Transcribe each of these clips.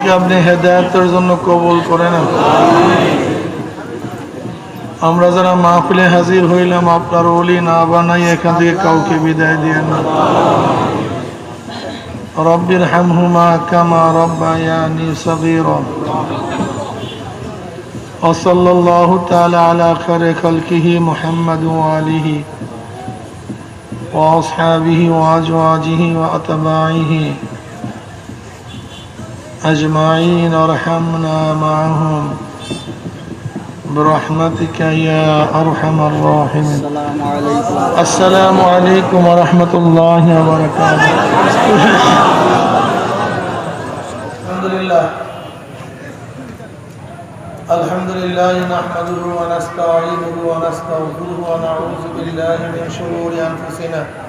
আপনি হেদায়তের জন্য কবুল করে নেন আমরা যারা মাহফিলে হাজির হইলাম আপনার ওলি না বানাই এখান থেকে কাউকে বিদায় দিয়ে না রব্বির হামহুমা কামা রব্বায়ানি সগীরা وصلى الله تعالى على خير خلقه محمد وآله وأصحابه وأزواجه وأتباعه أجمعين ارحمنا معهم. برحمتك يا أرحم الراحمين. السلام عليكم ورحمة الله وبركاته. الحمد لله. الحمد لله نحمده ونستعينه ونستغفره ونعوذ بالله من شرور أنفسنا.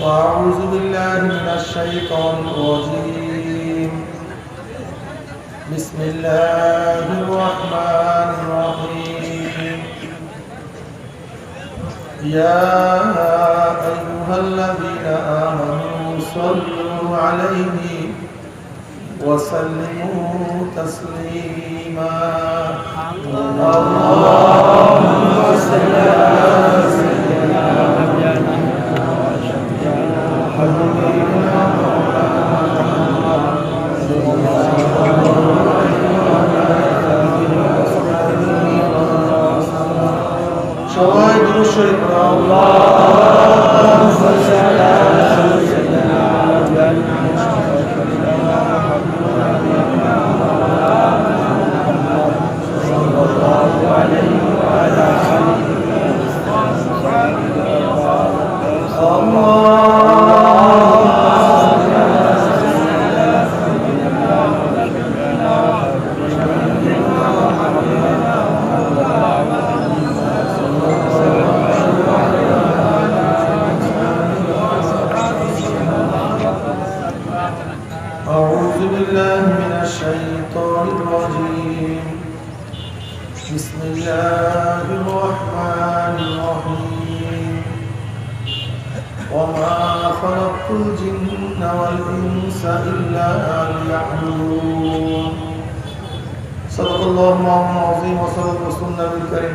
وأعوذ بالله من الشيطان الرجيم. بسم الله الرحمن الرحيم. يا أيها الذين آمنوا صلوا عليه وسلموا تسليما. اللهم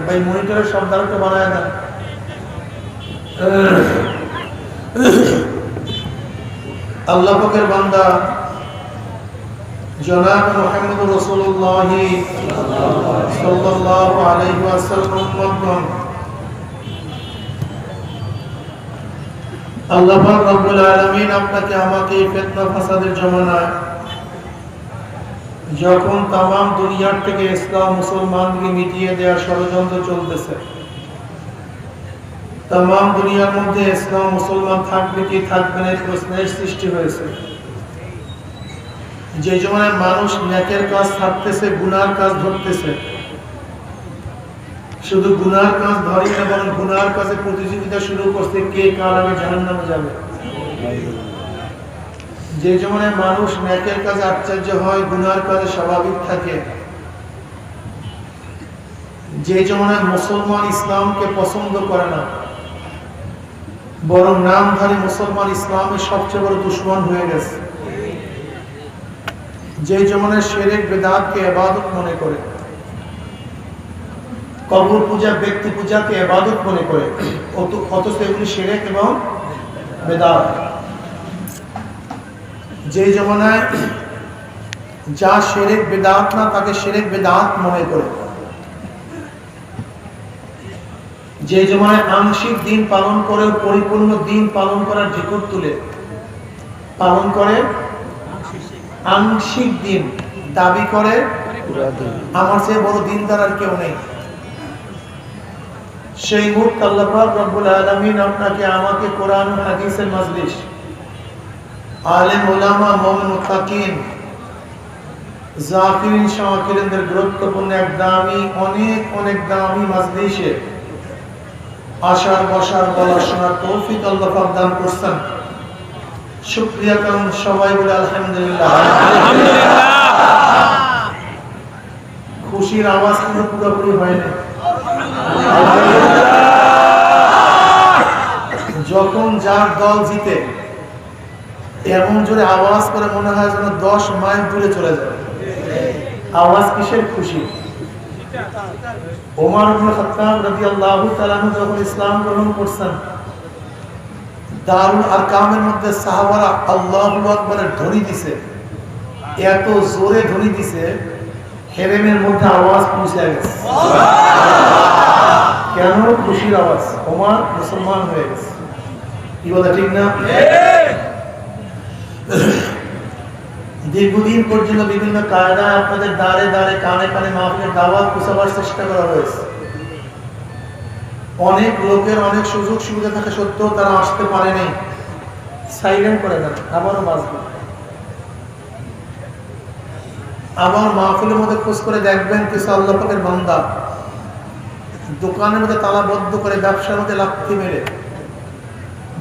ভাই, মনিটরের শব্দ আরেকটু বাড়ায় দেন। আল্লাহ পাকের বান্দা জনাব মুহাম্মদ রাসূলুল্লাহ সাল্লাল্লাহু আলাইহি ওয়াসাল্লাম আল্লাহ পাক রব্বুল আলামিন আপনাকে আমাকে ফিতনা ফাসাদের জমানায় যখন তাম দুনিয়ার থেকে ইসলাম মুসলমানকে মিটিয়ে দেওয়ার ষড়যন্ত্র চলতেছে তাম দুনিয়ার মধ্যে ইসলাম মুসলমান থাকবে কি থাকবে না প্রশ্নের সৃষ্টি হয়েছে। যে জমানায় মানুষ ন্যাকের কাজ থাকতেছে গুনার কাজ ধরতেছে, শুধু গুনার কাজ ধরে এবং গুনার কাজে প্রতিযোগিতা শুরু করছে, কে কার আগে জাহান নামে যাবে? যে জমানায় মানুষ ন্যাকের কাজে আশ্চর্য হয়, গুনার কাজে স্বাভাবিক থাকে। যে জমানায় মুসলমান ইসলামকে পছন্দ করে না, বরং নামধারী মুসলমান ইসলামের সবচেয়ে বড় দুশ্মন হয়ে গেছে। যে জমানায় শেরেক বেদাতকে এবাদত মনে করে, কবর পূজা, ব্যক্তি পূজাকে এবাদত মনে করে অথচ এগুলি শেরেক এবং বেদাত। যে জমানায় যা শেরেক বেদাত না, তাকে শেরেক বেদাত মনে করে। যে জমানায় আংশিক দিন পালন করে, পরিপূর্ণ দিন পালন করার জিকর তুলে, পালন করে, আংশিক দিন দাবি করে, আমার চেয়ে বড় দিনদার আর কেউ নেই। সেই মুহূর্তে আল্লাহ রব্বুল আলামিন আপনাকে, আমাকে কোরআন হাদিসের মাজলিস আলেম ওলামা মোমিন মুত্তাকিন। জাকিরিন শাকিরিনদের গুরুত্বপূর্ণ এক দামি অনেক অনেক দামি মাজলিসে আশার বসার বলা শোনার তৌফিক আল্লাহ পাক দান করছেন। শুকরিয়া কারণ সবাই বলে আলহামদুলিল্লাহ। খুশির আওয়াজ কিন্তু পুরোপুরি হয়নি যখন যার দল জিতে এমন জোরে আওয়াজ করে মনে হয় যেন দশ মাইল দূরে চলে যাবে। আওয়াজ কিসের খুশি? তাআলা আনহু যখন ইসলাম গ্রহণ করছেন মধ্যে সাহাবারা আল্লাহু আকবারের ধ্বনি দিছে। এত জোরে ধ্বনি দিছে, হেরেমের মধ্যে আওয়াজ পৌঁছে গেছে। কেন? খুশির আওয়াজ। ওমর মুসলমান হয়ে গেছে। কি বলে ঠিক না? দীর্ঘদিন পর্যন্ত বিভিন্ন কায়দা আপনাদের দাঁড়ে দাঁড়ে কানে কানে মাহফিলের দাওয়াত পুষাবার চেষ্টা করা হয়েছে। অনেক লোকের অনেক সুযোগ সুবিধা থাকা সত্ত্বেও তারা আসতে পারেনি। সাইলেন্ট করে দেন, আবারও বাঁচবে আবার মাহফিলের মধ্যে খোঁজ করে দেখবেন কিছু আল্লাহ পাকের বান্দা। দোকানের মধ্যে তালাবদ্ধ করে ব্যবসার মধ্যে লাথি মেরে।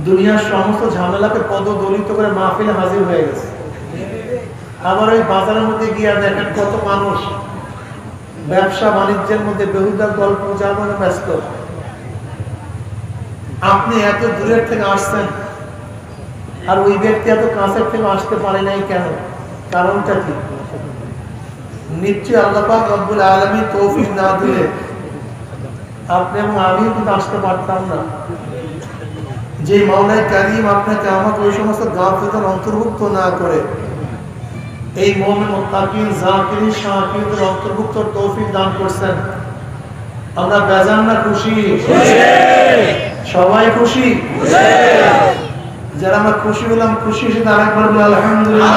দুনিয়ার সমস্ত ঝামেলাকে পদদলিত করে মাহফিলে হাজির হয়ে গেছে। আবার ওই বাজারের মধ্যে গিয়ে দেখেন কত মানুষ ব্যবসা বাণিজ্যের মধ্যে বেহুদা গল্প জানানো ব্যস্ত। আপনি এত দূরের থেকে আসছেন, আর ওই ব্যক্তি এত কাছের থেকে আসতে পারে নাই কেন? কারণটা কি? নিশ্চয়ই আল্লাপাক রব্বুল আলমী তৌফিক না দিলে আপনি এবং আমি কিন্তু আসতে পারতাম না। যে মাওলাই কারিম আপনাকে আমাকে ওই সমস্ত গাফিলতার অন্তর্ভুক্ত না করে, এই মোহাম্মদ মোত্তাকিন, জাকিরিন, শাকিরদের অন্তর্ভুক্ত তৌফিক দান করছেন। আমরা বেজান না খুশি? সবাই খুশি? যারা আমরা খুশি হলাম, খুশি সেটা আরেকবার বলে, আলহামদুলিল্লাহ।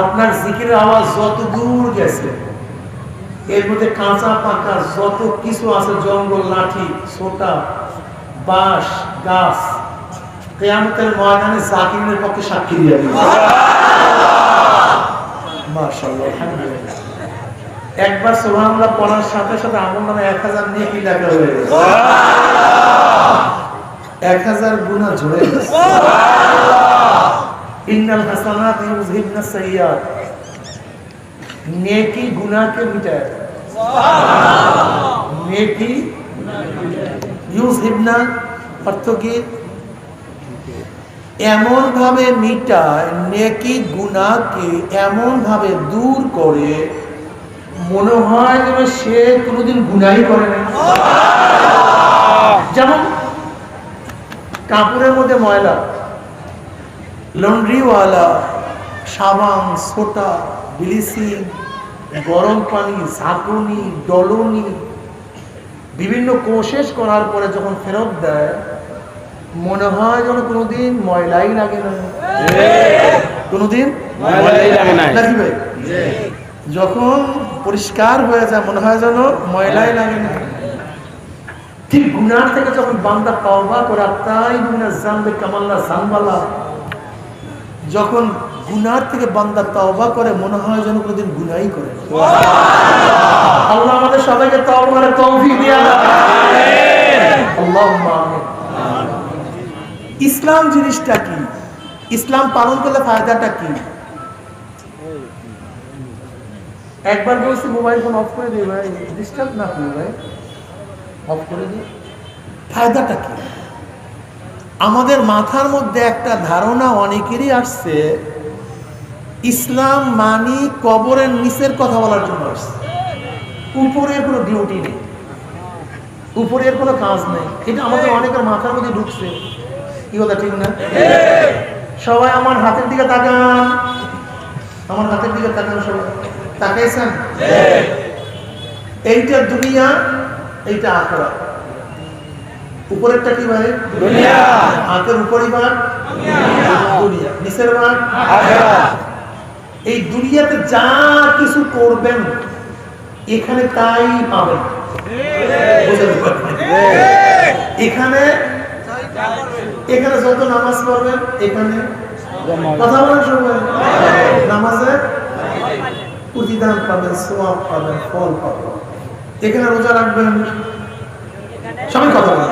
আপনার জিকিরের আওয়াজ যত দূর গেছে এর মধ্যে কাঁচা পাকা যত কিছু আছে জঙ্গল লাঠি ছোটা বাঁশ গাছ কেয়ামতের ময়দানে জাকিরের পক্ষে সাক্ষী দিয়ে আলহামদুলিল্লাহ। একবার সুবহানাল্লাহ পড়ার সাথে সাথে আমল নামে এক হাজার নেকি লেখা হয়ে গেছে। এক হাজার গুণা ঝরে গেছে। ইন্নাল হাসানাত ইউযহিবনা সাইয়্যাত। নেকি গুনাহকে মিটায় নেকি ইউযহিবনা অর্থ কি? এমন ভাবে মিটায়, নেকি গুনাহকে এমন ভাবে দূর করে, মনে হয় যেন সে কোনোদিন গুনাই করে না। যেমন কাপড়ের মধ্যে ময়লা, লন্ড্রিওয়ালা, সাবান, সোটা ব্লিচিং গরম পানি ঝাঁকুনি ডলনি বিভিন্ন কোশেষ করার পরে যখন ফেরত দেয় মনে হয় যেন কোনোদিন ময়লাই লাগে না। কোনোদিন? যখন পরিষ্কার হয়ে যায় মনে হয় যেন ময়লাই লাগে না। ঠিক গুনার থেকে যখন বান্দা তওবা করে তাই গুনার জানবে কামাল্লা জানবালা যখন গুনার থেকে বান্দা তওবা করে মনে হয় যেন কোনোদিন গুনাই করে আল্লাহ আমাদের সবাইকে তওবা করে তৌফিক দিয়া আমিন। ইসলাম জিনিসটা কি? ইসলাম পালন করলে ফায়দাটা কি? একবার বলছি মোবাইল ফোন অফ করে দিই ভাই। ডিস্টার্ব না করি ভাই। অফ করে দিই। ফায়দাটা কি? আমাদের মাথার মধ্যে একটা ধারণা অনেকেরই আসছে ইসলাম মানি কবরের নিচের কথা বলার জন্য আসছে। উপরের কোনো ডিউটি নেই। উপরের কোনো কাজ নেই। এটা আমাদের অনেকের মাথার মধ্যে ঢুকছে। কি কথা ঠিক না? সবাই আমার হাতের দিকে তাকান। আমার হাতের দিকে তাকান সবাই। তাকাইছেন? এইটা দুনিয়া এইটা আখড়া উপরেরটা কি ভাই? দুনিয়া। হাতের উপরই ভাগ? দুনিয়া। নিচের ভাগ? এই দুনিয়াতে যা কিছু করবেন এখানে তাই পাবেন। এখানে এখানে যত নামাজ পড়বেন এখানে কথা বলেন সবাই। নামাজে প্রতিদান পাবেন সোয়াব পাবেন ফল পাবেন। এখানে রোজা রাখবেন। সবাই কথা বলেন।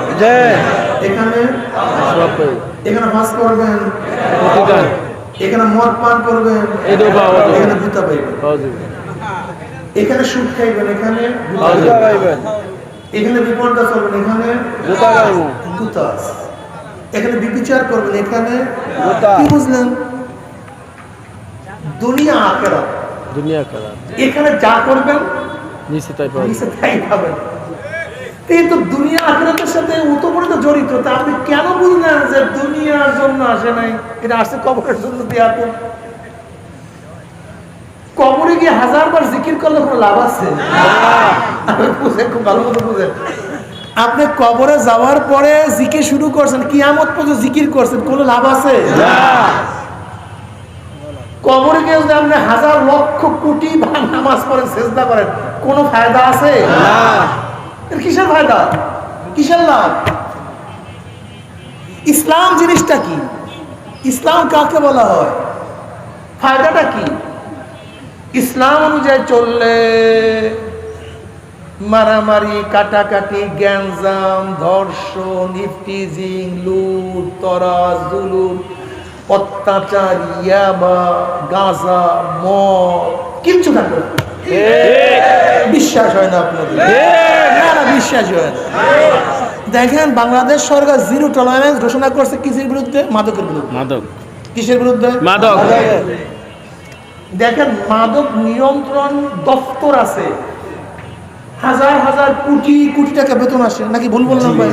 এখানে এখানে মাছ করবেন এখানে মদ পান করবেন। এখানে জুতা পাইবেন এখানে সুদ খাইবেন এখানে এখানে বিপদটা চলবেন এখানে জুতা এখানে বিবিচার করবেন এখানে কি বুঝলেন? দুনিয়া আখেরা দুনিয়া খেলা এখানে যা করবেন নিচে তাই পাওয়া নিচে তাই পাবেন। কিন্তু দুনিয়া আখেরাতের সাথে ওতপ্রোত জড়িত, তা আপনি কেন বুঝলেন যে দুনিয়ার জন্য আসে নাই? এটা আসছে কবরের জন্য দিয়ে কবরে গিয়ে জিকির করলে কোনো লাভ আছে? আপনি কবরে যাওয়ার পরে জিকির শুরু করছেন, কিয়ামত পর্যন্ত জিকির করছেন, কোনো লাভ আছে? কবরে গিয়ে যদি আপনি হাজার লক্ষ কোটি নামাজ পড়েন চেষ্টা করেন, কোনো ফায়দা আছে? এর কিসের ফায়দা? কিসের লাভ? ইসলাম জিনিসটা কি? ইসলাম কাকে বলা হয়? ফায়দাটা কি? ইসলাম অনুযায়ী চললে মারামারি, কাটাকাটি, গ্যাঞ্জাম, ধর্ষণ ইফটিজিং লুট, তরাজ, জুলুম, অত্যাচার, ইয়াবা, গাঁজা, মদ, কিচ্ছু থাকবে। বিশ্বাস হয় না আপনাদের। না না বিশ্বাস হয় না। দেখেন বাংলাদেশ সরকার জিরো টলারেন্স ঘোষণা করছে কিসের বিরুদ্ধে? মাদকের বিরুদ্ধে। মাদক। কিসের বিরুদ্ধে? মাদক। দেখেন মাদক নিয়ন্ত্রণ দপ্তর আছে। হাজার হাজার কোটি কোটি টাকা বেতন আসে। নাকি ভুল বললাম ভাই?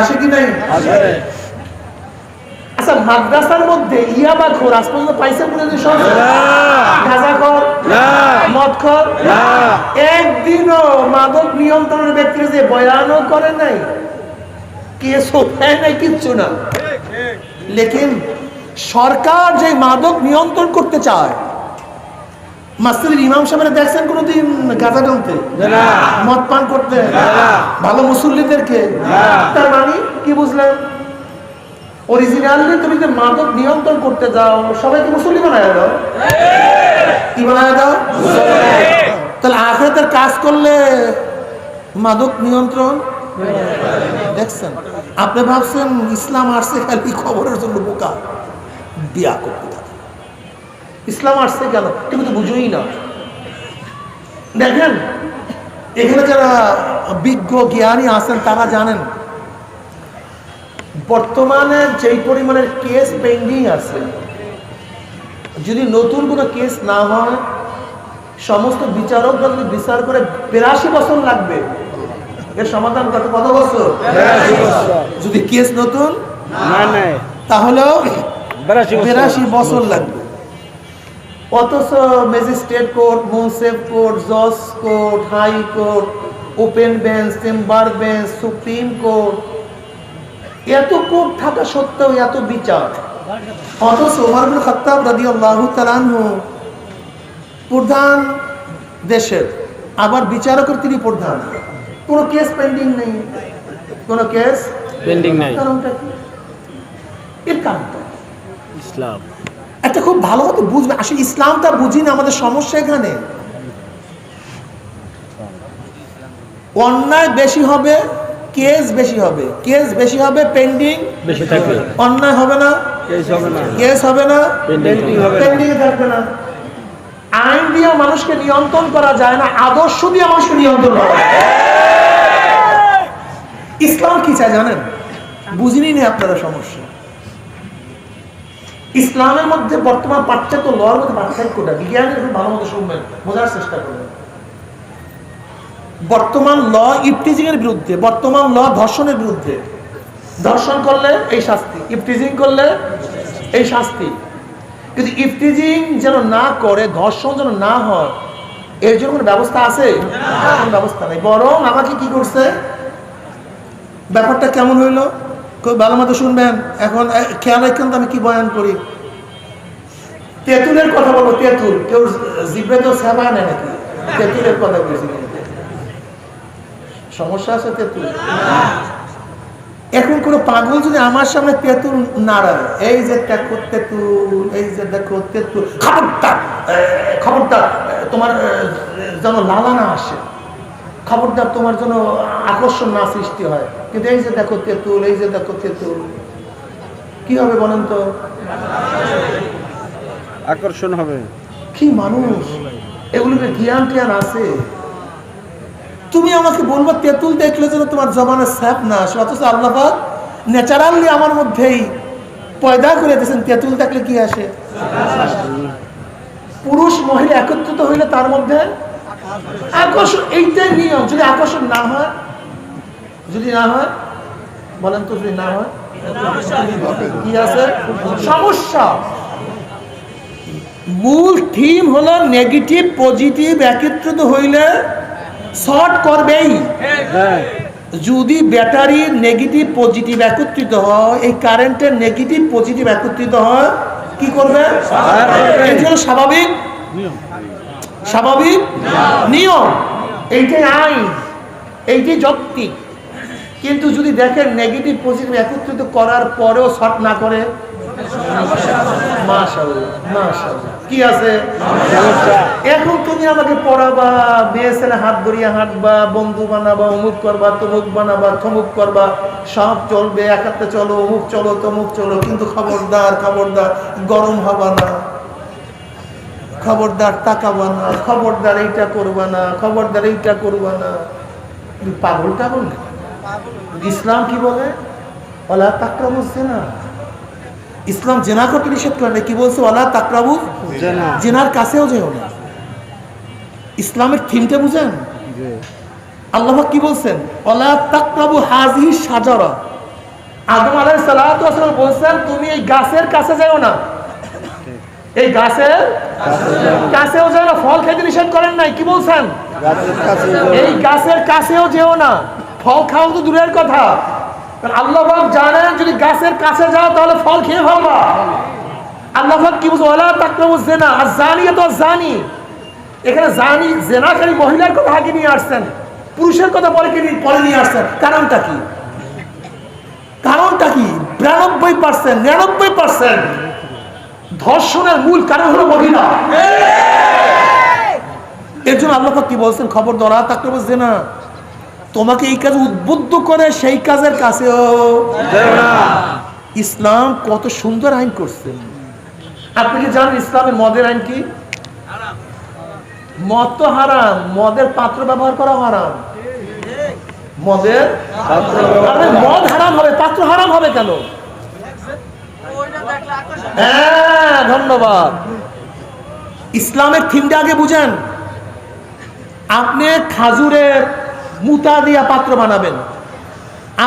আসে কি নাই? মাদ্রাসার মধ্যে ইয়াবা খোর আজ পর্যন্ত পাইছে বলে যে সব? গাঁজা খোর মদ খোর একদিনও মাদক নিয়ন্ত্রণের ব্যক্তিরা যে বয়ানও করে নাই কিচ্ছু না। লেকিন সরকার যে মাদক নিয়ন্ত্রণ করতে চায় মাস্টারের ইমাম সাহেবের দেখছেন কোনোদিন গাঁজা টানতে? মদ পান করতে? ভালো মুসল্লিদেরকে? তার মানে কি বুঝলেন? অরিজিনালি তুমি যে মাদক নিয়ন্ত্রণ করতে যাও সবাইকে মুসল্লি বানায় দাও কি বানায় দাও তাহলে আখেরাতের কাজ করলে মাদক নিয়ন্ত্রণ? দেখছেন? আপনি ভাবছেন ইসলাম আসছে খালি খবরের জন্য বোকা। বিয়া করতে ইসলাম আসছে কেন? তুমি তো বুঝোই না। দেখেন, এখানে যারা বিজ্ঞ জ্ঞানী আছেন, তারা জানেন বর্তমানে যেই পরিমাণের কেস পেন্ডিং আছে যদি নতুন কোনো কেস না হয় সমস্ত বিচারকরা যদি বিচার করে বিরাশি বছর লাগবে এর সমাধান কত? কত বছর? যদি কেস নতুন তাহলেও বেরাশি বছর। বিরাশি বছর লাগবে। অথচ ম্যাজিস্ট্রেট কোর্ট মুন্সেফ কোর্ট জজ court high court open bench chamber bench supreme court এত কোর্ট থাকা সত্ত্বেও এত বিচার। অথচ ওমর বিন খত্তাব তাআলা আনহু প্রধান দেশের। আবার বিচারকের তিনি প্রধান। কোনো কেস পেন্ডিং নেই। কোনো কেস পেন্ডিং নাই। কারণটা কি? এর কারণটা। ইসলাম। একটা খুব ভালো মতো বুঝবে। আসলে ইসলামটা বুঝি না আমাদের সমস্যা এখানে। অন্যায় বেশি হবে কেস বেশি হবে। কেস বেশি হবে পেন্ডিং বেশি থাকবে। অন্যায় হবে না। কেস হবে না। Pending হবে না। পেন্ডিং থাকবে না। আইন দিয়ে মানুষকে নিয়ন্ত্রণ করা যায় না আদর্শ দিয়ে মানুষকে নিয়ন্ত্রণ করা যায়। ইসলাম কি চায় জানেন? বুঝিনি নি আপনারা সমস্যা। ইসলামের মধ্যে বর্তমান পার্থক্য লর মধ্যে পার্থক্যটা বিজ্ঞানের ভালো মতো শুনবেন বোঝার চেষ্টা করবেন। বর্তমান ল ইফটিজিং এর বিরুদ্ধে, বর্তমান ল ধর্ষণের বিরুদ্ধে। ধর্ষণ করলে এই শাস্তি, ইফটিজিং করলে এই শাস্তি। কিন্তু ইফটিজিং যেন না করে, ধর্ষণ যেন না হয়, এর জন্য কোনো ব্যবস্থা আছে? কোনো ব্যবস্থা নেই। বরং আমাকে কি করছে? ব্যাপারটা কেমন হইল? খুব ভালো মতো শুনবেন। এখন খেয়াল রাখেন তো আমি কি বয়ান করি। তেঁতুলের কথা বলব, তেঁতুল। কেউ জিভে তো সেবা নেয় নাকি? তেঁতুলের কথা বলছি। সমস্যা আছে তেঁতুল? এখন কোনো পাগল যদি আমার সামনে তেঁতুল নাড়ায় এই যে দেখো তেঁতুল এই যে দেখো তেঁতুল খবরদার খবরদার তোমার যেন লালা না আসে। খবরদার তোমার জন্য আকর্ষণ না সৃষ্টি হয়। কিন্তু এই যে দেখো তেঁতুল এই যে দেখো তেঁতুল কি হবে বলেন তো? আকর্ষণ হবে। কি মানুষ? এগুলোকে জ্ঞান টিয়ান আছে? তুমি আমাকে বলব, তেঁতুল দেখলে যেন তোমার জবানের স্যাপ না আসে। অথচ আল্লাহ ন্যাচারালি আমার মধ্যেই পয়দা করে দিয়েছেন, তেঁতুল দেখলে কি আসে? পুরুষ, মহিলা একত্রিত হইলে তার মধ্যে আকর্ষণ, এইটাই নিয়ম। যদি আকর্ষণ না হয়, যদি না হয়, বলেন তো যদি না হয়, কি আছে? সমস্যা। মূল থিম হলো নেগেটিভ পজিটিভ একত্রিত হইলে শর্ট করবেই। হ্যাঁ। যদি ব্যাটারি নেগেটিভ পজিটিভ একত্রিত হয় এই কারেন্টের নেগেটিভ পজিটিভ একত্রিত হয় কি করবে? এটি স্বাভাবিক? স্বাভাবিক? নিয়ম। এইটাই আইন। এইটাই যৌক্তিক। কিন্তু যদি দেখেন নেগেটিভ পজিটিভ একত্রিত করার পরেও শর্ট না করে। কি আছে? এখন তুমি আমাকে পড়াবা মেয়ে ছেলে হাত ধরিয়া হাঁটবা বন্ধু বানাবা অমুক করবা তমুক বানাবা থমুক করবা সব চলবে একাতে চলো অমুক চলো তমুক চলো কিন্তু খবরদার খবরদার গরম হবা না। খবরদার তাকাবা না খবরদার এইটা করবা না খবরদার এইটা করবা না। পাগল টাগল ইসলাম কি বলে? ওলা তাকরাবু জেনা ইসলাম জেনা করতে নিষেধ করে না কি বলছে? ওলা তাকরাবু জেনার কাছেও যেও না। ইসলামের থিমটা বুঝেন? আল্লাহ কি বলছেন? ওলা তাকরাবু হাজি সাজারা আদম সালাতু সালাম বলছেন তুমি এই গাছের কাছে যাও না। এই গাছের কাছেও যাও না। ফল খেতে নিষেধ করেন নাই। কি বলছেন? এই গাছের কাছেও যেও না। ফল খাওয়া তো দূরের কথা। জানেন যদি গাছের কাছে যাও তাহলে ফল খেয়ে ফেলবা। আল্লাহবাক কি ওলা জেনা আর জানি তো জানি এখানে জানি জেনাকারী মহিলার কথা আগে নিয়ে আসছেন পুরুষের কথা পরে কি পরে নিয়ে আসছেন। কারণটা কি? কারণটা কি? বিরানব্বই পার্সেন্ট নিরানব্বই পার্সেন্ট ধর্ষণের মূল কারণ হলো মহিলা। এর জন্য আল্লাহ কি বলছেন? খবর ধরা বলছে না তোমাকে এই কাজে উদ্বুদ্ধ করে সেই কাজের কাছেও ইসলাম কত সুন্দর আইন করছে। আপনি কি জানেন ইসলামের মদের আইন কি? মদ তো হারাম, মদের পাত্র ব্যবহার করা হারাম। মদের মদ হারাম হবে, পাত্র হারাম হবে কেন? হ্যাঁ ধন্যবাদ। ইসলামের থিমটা আগে বুঝেন। আপনি খাজুরের মুতা দিয়া পাত্র বানাবেন।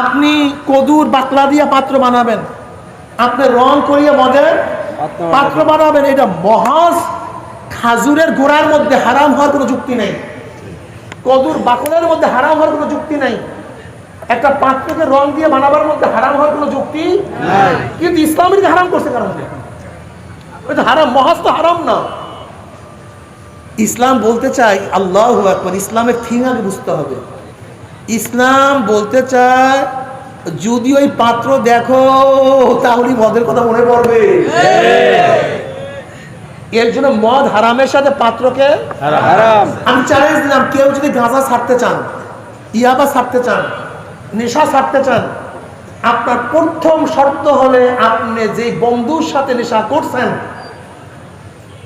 আপনি কদুর বাকলা দিয়া পাত্র বানাবেন। আপনি রং করিয়া মদের পাত্র বানাবেন। এটা মহাজ খাজুরের গোড়ার মধ্যে হারাম হওয়ার কোনো যুক্তি নেই। কদুর বাকলের মধ্যে হারাম হওয়ার কোনো যুক্তি নেই। একটা পাত্রকে রং দিয়ে বানাবার মধ্যে হারাম হওয়ার কোনো যুক্তি কিন্তু ইসলামের হারাম করছে কারণ হারাম মহাজ তো হারাম না। ইসলাম বলতে চাই আল্লাহ একবার ইসলামের থিম আগে বুঝতে হবে। ইসলাম বলতে চায় যদি ওই পাত্র দেখো তাহলে মদের কথা মনে পড়বে। এর জন্য মদ হারামের সাথে পাত্রকে আমি চ্যালেঞ্জ দিলাম কেউ যদি গাঁজা ছাড়তে চান ইয়াবা ছাড়তে চান নেশা ছাড়তে চান আপনার প্রথম শর্ত হলে আপনি যে বন্ধুর সাথে নেশা করছেন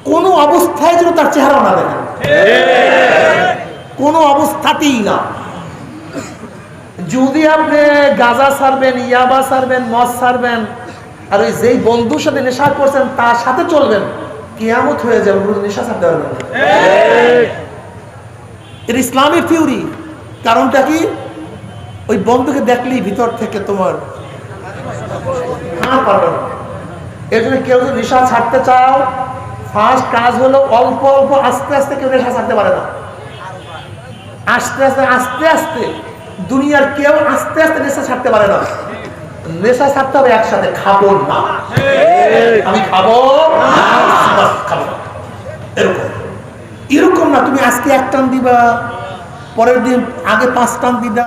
কোনো অবস্থায় যেন তার চেহারা না দেখেন। কোনো অবস্থাতেই না। যদি আপনি গাজা ছাড়বেন ইয়াবা ছাড়বেন মদ ছাড়বেন আর ওই যেই বন্ধুর সাথে নেশা করছেন তার সাথে চলবেন কেয়ামত হয়ে যাবে নেশা ছাড়তে পারবেন এটা ইসলামিক থিওরি। কারণটা কি? ওই বন্ধুকে দেখলেই ভিতর থেকে তোমার হাঁ পারবে না এর জন্য কেউ যদি নেশা ছাড়তে চাও ফার্স্ট কাজ হলো অল্প অল্প আস্তে আস্তে কেউ নেশা ছাড়তে পারে না। আস্তে আস্তে আস্তে আস্তে। দুনিয়ার কেউ আস্তে আস্তে নেশা ছাড়তে পারে না। নেশা ছাড়তে হবে একসাথে, খাব না। আমি খাব খাব এরকম। এরকম না, তুমি আজকে এক টান দিবা, পরের দিন আগে পাঁচ টান দিবা।